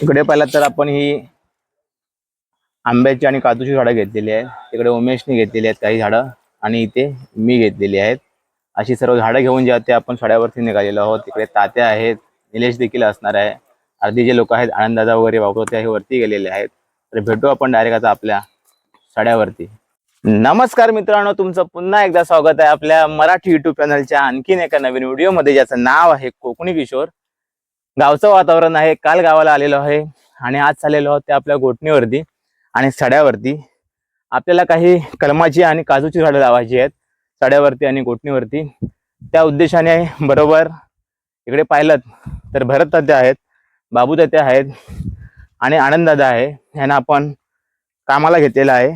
इकडे पाहिलं तर आपण ही आंब्याची आणि काजूची झाडं घेतलेली आहेत. तिकडे उमेशने घेतलेली आहेत काही झाडं आणि इथे मी घेतलेली आहेत. अशी सर्व झाडं घेऊन जे ते आपण सड्यावरती निघालेलो आहोत. तिकडे तात्या आहेत निलेश देखील असणार आहे. अर्धी जे लोक आहेत आनंददादा वगैरे वापरतो ते हे वरती गेलेले आहेत. तर भेटू आपण डायरेक्ट आता आपल्या सड्यावरती नमस्कार मित्रांनो तुमचं पुन्हा एकदा स्वागत आहे आपल्या मराठी युट्यूब चॅनलच्या आणखीन एका नवीन व्हिडिओमध्ये ज्याचं नाव आहे कोकणी किशोर. गावचं वातावरण आहे काल गावाला आलेलो आहे आणि आज चाललेलो आहोत ते आपल्या गोठणीवरती आणि सड्यावरती. आपल्याला काही कलमाची आणि काजूची झाडं लावायची आहेत सड्यावरती आणि गोठणीवरती त्या उद्देशाने बरोबर इकडे पाहिलं तर भरत तात्या आहेत बाबू तात्या आहेत आणि आनंददादा आहे. यांना आपण कामाला घेतलेला आहे.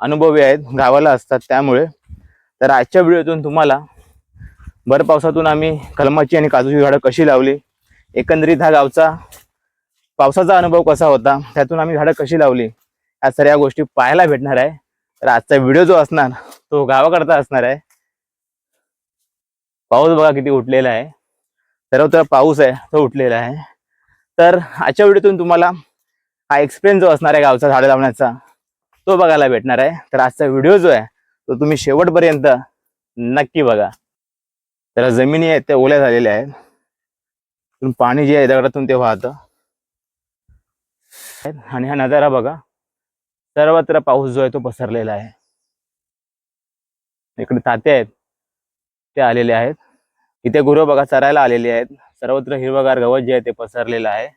अनुभवी आहेत गावाला असतात त्यामुळे. तर आजच्या व्हिडिओतून तुम्हाला भर पावसातून आम्ही कलमाची आणि काजूची झाडं कशी लावली एकंदरीत हा गावचा पावसाचा अनुभव कसा होता? त्यातून आम्ही झाडं कशी लावली? या सर्व गोष्टी पाहायला भेटणार आहे. तर आजचा व्हिडिओ जो असणार तो गावाकडचा असणार आहे. पाऊस बघा किती उठलेला आहे. सर्वत्र पाऊस आहे तो उठलेला आहे. तर आजच्या व्हिडिओतून तुम्हाला हा एक्सपिरियन्स जो असणार आहे गावचा झाडं लावण्याचा तो बघायला भेटणार आहे. तर आजचा व्हिडिओ जो आहे तो तुम्ही शेवटपर्यंत नक्की बघा. तर जमिनी आहेत त्या ओल्या झालेल्या आहेत. पण पाणी जे आहे दगडातून ते वाहतं. आणि हा नजारा बघा. सर्वत्र पाऊस जो आहे तो पसरलेला आहे. इकडे ताते आहेत. ते आलेले आहेत. इथे गुरं बघा चरायला आलेली आहेत. सर्वत्र हिरवगार गवत जे आहे ते पसरलेलं आहे.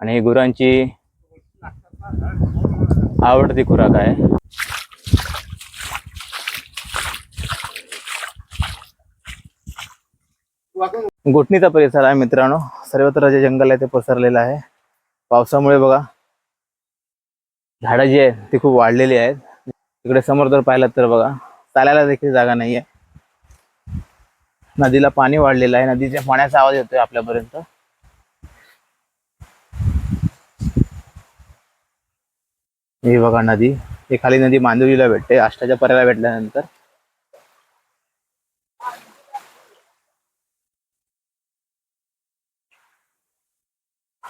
आणि ही गुरांची आवडती खुराक आहे. गोठणीचा परिसर आहे मित्रांनो. सर्वत्र जे जंगल आहे ते पसरलेलं आहे. पावसामुळे बघा झाडं जी आहेत ती खूप वाढलेली आहेत. इकडे समोर जर पाहिलं तर बघा चालायला देखील जागा नाहीये. नदीला पाणी वाढलेलं आहे. नदीच्या पाण्याचा आवाज येतोय आपल्यापर्यंत. हे बघा नदी. हे खाली नदी मांदुरीला भेटते. आष्टाच्या पर्याला भेटल्यानंतर.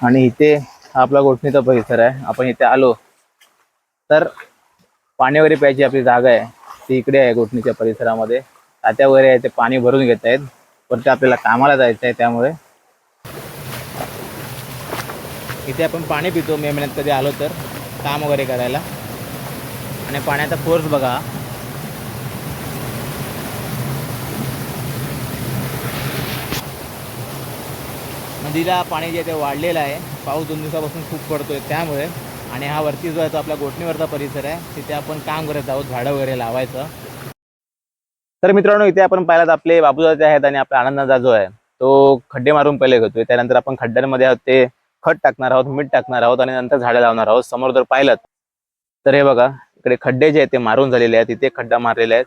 आणि इथे हा आपला गोठणीचा परिसर आहे. आपण इथे आलो तर पाणी वगैरे प्यायची आपली जागा आहे. ती इकडे आहे गोठणीच्या परिसरामध्ये. तात्या वगैरे आहे ते पाणी भरून घेत आहेत. पण ते आपल्याला कामाला जायचं आहे त्यामुळे. इथे आपण पाणी पितो. मे महिन्यात कधी आलो तर. काम वगैरे करायला. आणि पाण्याचा फोर्स बघा. नदीला पाणी जे आहे ते वाढलेलं आहे. पाऊस दोन दिवसापासून खूप पडतोय त्यामुळे. आणि हा वरती जो आहे तो आपला गोठणीवरचा परिसर आहे. तिथे आपण काम करत आहोत झाडं वगैरे लावायचं. तर मित्रांनो इथे आपण पाहिलात आपले बाबूदादा आहेत आणि आपला आनंदाचा जो आहे तो खड्डे मारून पहिले घेतोय. त्यानंतर आपण खड्ड्यांमध्ये आहोत ते खत टाकणार आहोत मीठ टाकणार आहोत आणि नंतर झाडं लावणार आहोत. समोर जर पाहिलं तर हे बघा इकडे खड्डे जे आहेत ते मारून झालेले आहेत. तिथे खड्डा मारलेले आहेत.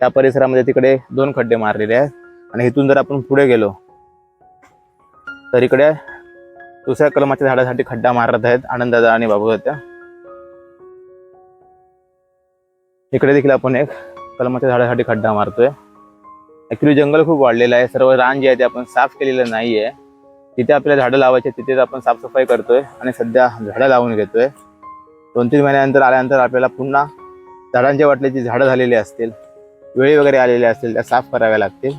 त्या परिसरामध्ये तिकडे दोन खड्डे मारलेले आहेत. आणि इथून जर आपण पुढे गेलो तर इकडे दुसऱ्या कलमाच्या झाडासाठी खड्डा मारत आहेत आनंददादा आणि बाबू होत्या इकडे देखील आपण एक कलमाच्या झाडासाठी खड्डा मारतोय. ऍक्च्युली जंगल खूप वाढलेलं आहे. सर्व रान जे आहे ते आपण साफ केलेलं नाहीये. तिथे आपल्याला झाडं लावायचे तिथेच आपण साफसफाई करतोय आणि सध्या झाडं लावून घेतोय. दोन तीन महिन्यानंतर आल्यानंतर आपल्याला पुन्हा झाडांच्या वाटल्याची झाडं झालेली असतील वेळी वगैरे आलेल्या असतील त्या साफ कराव्या लागतील.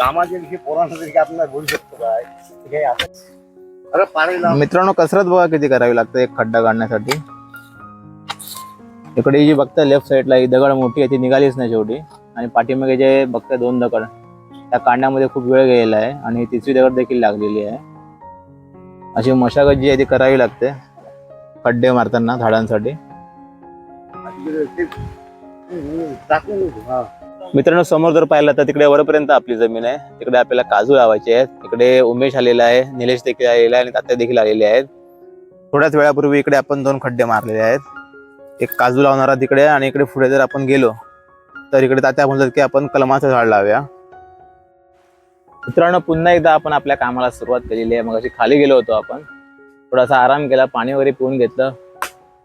विषयी आपल्याला बोलू शकतो काय काही असं- अरे पाणी लाव. मित्रांनो कसरत बघा किती करावी लागते एक खड्डा काढण्यासाठी इकडे जी बघताय लेफ्ट साईडला ही दगड मोठी आहे ती निघालीच नाही शेवटी आणि पाठीमागे जे बघताय दोन दगड त्या काढण्यामध्ये खूप वेळ गेलेला आहे आणि तिसरी दगड देखील लागलेली आहे अशी मशागत जी आहे ती करावी लागते खड्डे मारताना झाडांसाठी टाकून. हा. मित्रांनो समोर जर पाहिलं तर तिकडे वरपर्यंत आपली जमीन आहे. तिकडे आपल्याला काजू लावायचे आहेत. इकडे उमेश आलेला आहे निलेश देखील आलेला आहे आणि तात्या देखील आलेले आहेत. थोड्याच वेळापूर्वी इकडे आपण दोन खड्डे मारलेले आहेत. एक काजू लावणारा तिकडे आणि इकडे पुढे जर आपण गेलो तर इकडे तात्या म्हणतात की आपण कलमाचं झाड लावूया. मित्रांनो पुन्हा एकदा आपण आपल्या कामाला सुरुवात केलेली आहे. मग अशी खाली गेलो होतो आपण. थोडासा आराम केला पाणी वगैरे पिऊन घेतलं.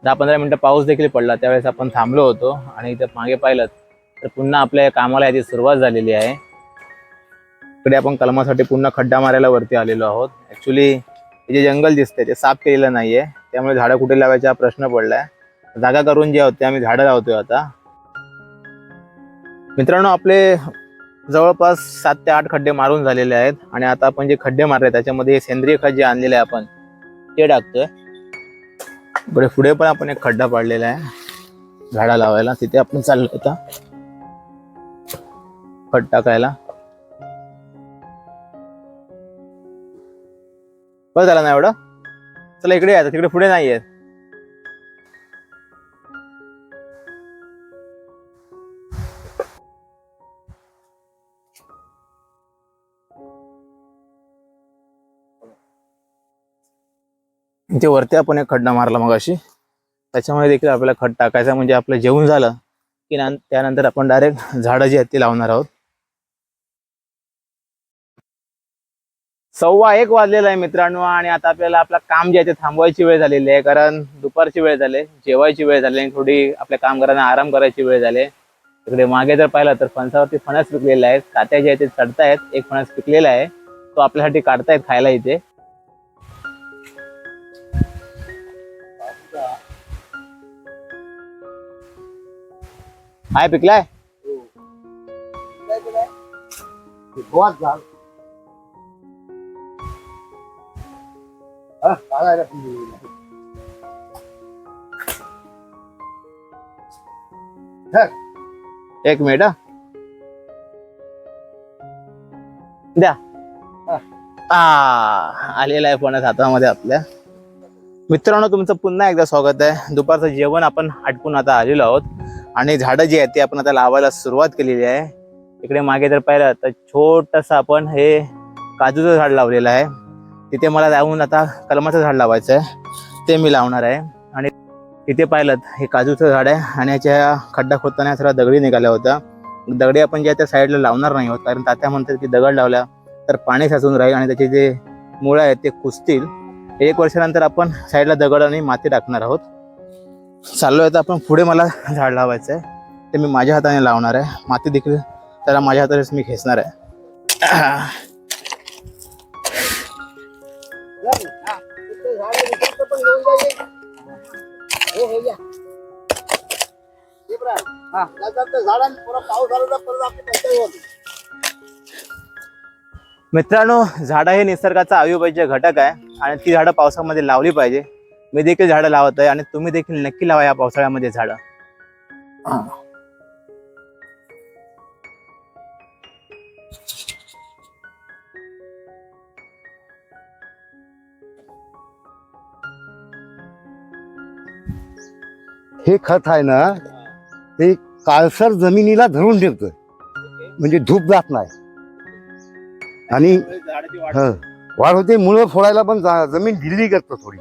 दहा पंधरा मिनटं पाऊस देखील पडला. त्यावेळेस आपण थांबलो होतो आणि इथे मागे पाहिलं तर पुन्हा आपल्या कामाला याची सुरुवात झालेली आहे. इकडे आपण कलमासाठी पुन्हा खड्डा मारायला वरती आलेलो आहोत. ॲक्च्युली हे जे जंगल दिसते ते साफ केलेलं नाहीये. त्यामुळे झाडं कुठे लावायचा प्रश्न प्रश्न पडलाय. जागा करून जे होते आम्ही झाडं लावतोय आता. मित्रांनो आपले जवळपास सात ते आठ खड्डे मारून झालेले आहेत. आणि आता आपण जे खड्डे मारले त्याच्यामध्ये हे सेंद्रिय खत जे आणलेले आहे आपण ते टाकतोय. पुढे पुढे पण आपण एक खड्डा पाडलेला आहे. झाडा लावायला तिथे आपण चाललो आता. खत टाकायला. बस झाला ना एवढं? चला इकडे आहे तिकडे पुढे नाही आहेत ते वरती आपण एक खड्डा मारला मग अशी त्याच्यामुळे देखील आपल्याला खड टाकायचा म्हणजे आपलं जेवण झालं की त्यानंतर आपण डायरेक्ट झाडं जी आहेत ती लावणार आहोत. सव्वा एक वाजलेला आहे मित्रांनो आणि आता आपल्याला आपलं काम जे आहे ते थांबवायची वेळ झालेली आहे कारण दुपारची वेळ झाली जेवायची वेळ झाली आणि थोडी आपल्या कामगारांना आराम करायची वेळ झाली इकडे मागे जर पाहिलं तर फणसावरती फणस पिकलेला आहे कात्या जे आहे ते चढतायत एक फणस पिकलेला आहे तो आपल्यासाठी काढतायत खायला इथे. हाय पिकलाय? हा, पण आहे. एक मिनिट हा. द्या आ आलेला आहे फणस हातामध्ये आपल्या मित्रांनो तुमचं पुन्हा एकदा स्वागत आहे दुपारचं जेवण आपण आटपून आता आलेलो आहोत आणि झाडं जी आहेत ती आपण आता लावायला सुरुवात केलेली आहे इकडे मागे जर पाहिलं तर छोटंसं आपण हे काजूचं झाड लावलेलं आहे तिथे मला जाऊन आता कलमाचं झाड लावायचं आहे ते मी लावणार आहे. आणि तिथे पाहिलं हे काजूचं झाड आहे आणि याच्या खड्डा खोदताना सगळ्या दगडी निघाल्या होत्या. दगडी आपण ज्या त्या साईडला लावणार नाही होत कारण तात्या म्हणतात की दगड लावल्या तर पाणी साचून राहील आणि त्याचे जे मुळं आहेत ते कुसतील एक वर्षानंतर आपण साईडला दगड आणि माती टाकणार आहोत. चाललो आहे तर आपण पुढे मला झाड लावायचं आहे ते मी माझ्या हाताने लावणार आहे. माती देखील त्याला माझ्या हातानेच मी खेचणार आहे. मित्रांनो झाडं हे निसर्गाचा अविभाज्य घटक आहे आणि ती झाडं पावसामध्ये लावली पाहिजे. मी देखील झाडं लावत आहे आणि तुम्ही देखील नक्की लावा या पावसाळ्यामध्ये झाडं. हे खत आहे ना ते काळसर जमिनीला धरून ठेवतं म्हणजे धूप जात नाही. आणि हं, वाढ होते मुळं फोडायला पण जा- जमीन ढिल्ली करतो थोडी.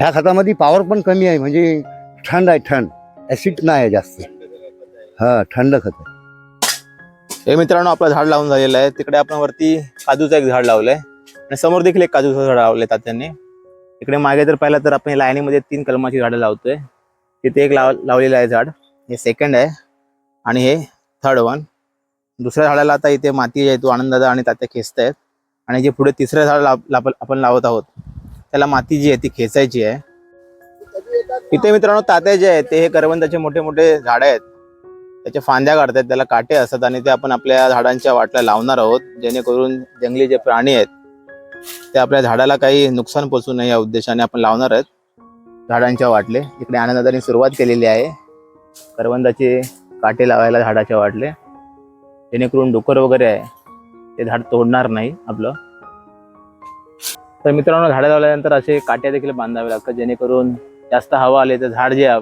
ह्या खतामध्ये पॉवर पण कमी आहे म्हणजे थंड आहे थंड. ऍसिड नाही आहे जास्त. हा थंड खत आहे. हे मित्रांनो आपलं झाड लावून झालेलं आहे. तिकडे आपण वरती काजूचं एक झाड लावलंय. आणि समोर देखील एक काजूचं झाड लावलंय तात्यांनी इकडे मागे जर पाहिलं तर आपण लाईनीमध्ये तीन कलमाची झाडं लावतोय. तिथे एक लाव लावलेलं आहे झाड. हे सेकंड आहे. आणि हे थर्ड वन दुसऱ्या झाडाला आता इथे माती आहे तो आनंदादा आणि तात्या खेचत आहेत आणि जे पुढे तिसरं झाड लाव लाप- आपण लावत आहोत त्याला माती जी आहे ती खेचायची आहे. इथे मित्रांनो तात्या जे आहेत ते हे करवंदाचे मोठे मोठे झाड आहेत. त्याच्या फांद्या काढतात त्याला काटे असतात आणि ते आपण आपल्या झाडांच्या वाटला लावणार आहोत जेणेकरून जंगली जे प्राणी आहेत ते आपल्या झाडाला काही नुकसान पोचू नये या उद्देशाने आपण लावणार आहेत. झाडांच्या वाटले. इकडे आनंदाने सुरुवात केलेली आहे. करवंदाचे काटे लावायला झाडाच्या वाटले. जेणेकरून डुकर वगैरे आहे. ते झाड तोडणार नाही आपलं. तर मित्रांनो झाडं लावल्यानंतर असे काटे देखील बांधावे लागतात. जेणेकरून जास्त हवा आले तर झाड जे आहे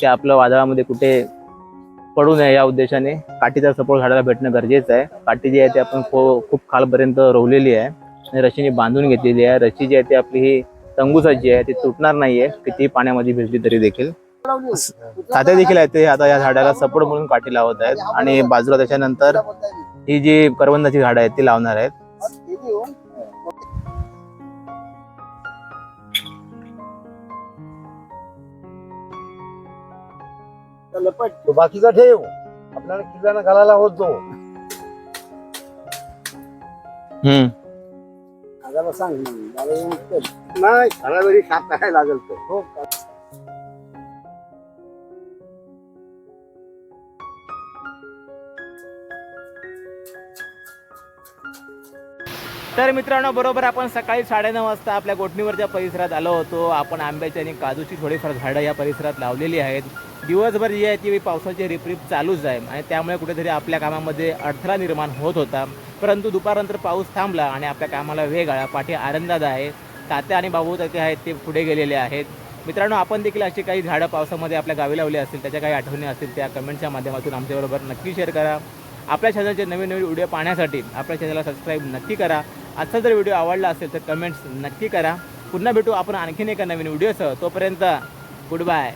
ते आपलं वादळामध्ये कुठे पडू नये या उद्देशाने काठीचा सपोर्ट झाडाला भेटणं गरजेचं आहे. काठी जी आहे ती आपण खो- खूप खालपर्यंत रोवलेली आहे. रशीने बांधून घेतलेली आहे. रशी जी आहे ती आपली ही तंगूसाची जी आहे ती तुटणार नाहीये कितीही पाण्यामध्ये भिजली तरी देखील. तात्या देखील आहेत ते. आता या झाडाला सपोर्ट म्हणून काठी लावत आहेत. आणि बाजूला त्याच्यानंतर ही जी करवंदाची झाडं आहेत ती लावणार आहेत. तो बाकीचा ठेव. आपल्याला किल्ल्यानं घालायला होत जो हम्म. दादाला सांग. दादा येऊन कर. नाही घरावरी साप टाकायला लागेल तर हो. तर मित्रांनो बरोबर आपण सकाळी साडेनऊ वाजता आपल्या गोठणीवरच्या परिसरात आलो होतो. आपण आंब्याची आणि काजूची थोडीफार झाडं या परिसरात लावलेली आहेत. दिवसभर जी आहे ती पावसाची रिपरिप चालूच आहे आणि त्यामुळे कुठेतरी आपल्या कामामध्ये अडथळा निर्माण होत होता. परंतु दुपारनंतर पाऊस थांबला आणि आपल्या कामाला वेग आला. पाठी आनंदात आहे. तात्या आणि बाबू तात्या आहेत ते पुढे गेलेले आहेत. मित्रांनो आपण देखील अशी काही झाडं पावसामध्ये आपल्या गावी लावली असतील त्याच्या काही आठवणी असतील त्या कमेंटच्या माध्यमातून आमच्याबरोबर नक्की शेअर करा. आपल्या चॅनलचे नवीन नवीन व्हिडिओ पाहण्यासाठी आपल्या चॅनलला सबस्क्राईब नक्की करा. आजचा जर व्हिडिओ आवडला असेल तर कमेंट्स नक्की करा. पुन्हा भेटू आपण आणखीन एका नवीन व्हिडिओसह तोपर्यंत गुड बाय